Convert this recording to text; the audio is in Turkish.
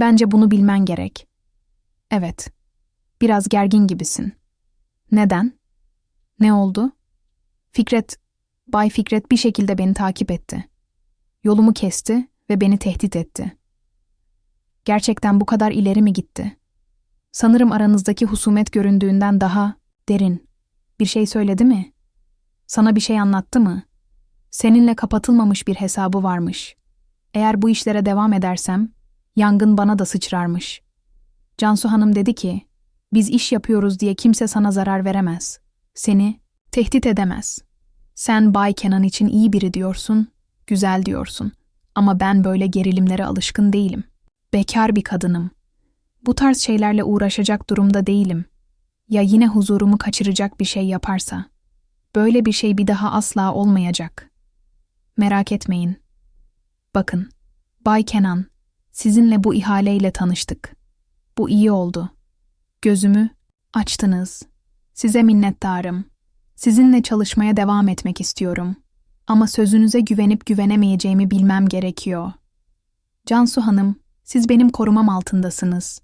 Bence bunu bilmen gerek. Evet. Biraz gergin gibisin. Neden? Ne oldu? Fikret, Bay Fikret bir şekilde beni takip etti. Yolumu kesti ve beni tehdit etti. Gerçekten bu kadar ileri mi gitti? Sanırım aranızdaki husumet göründüğünden daha derin. Bir şey söyledi mi? Sana bir şey anlattı mı? Seninle kapatılmamış bir hesabı varmış. Eğer bu işlere devam edersem, yangın bana da sıçrarmış. Cansu Hanım dedi ki, biz iş yapıyoruz diye kimse sana zarar veremez. Seni tehdit edemez. Sen Bay Kenan için iyi biri diyorsun, güzel diyorsun. Ama ben böyle gerilimlere alışkın değilim. Bekar bir kadınım. Bu tarz şeylerle uğraşacak durumda değilim. Ya yine huzurumu kaçıracak bir şey yaparsa? Böyle bir şey bir daha asla olmayacak. Merak etmeyin. Bakın, Bay Kenan, sizinle bu ihaleyle tanıştık. Bu iyi oldu. Gözümü açtınız. Size minnettarım. Sizinle çalışmaya devam etmek istiyorum. Ama sözünüze güvenip güvenemeyeceğimi bilmem gerekiyor. Cansu Hanım, siz benim korumam altındasınız.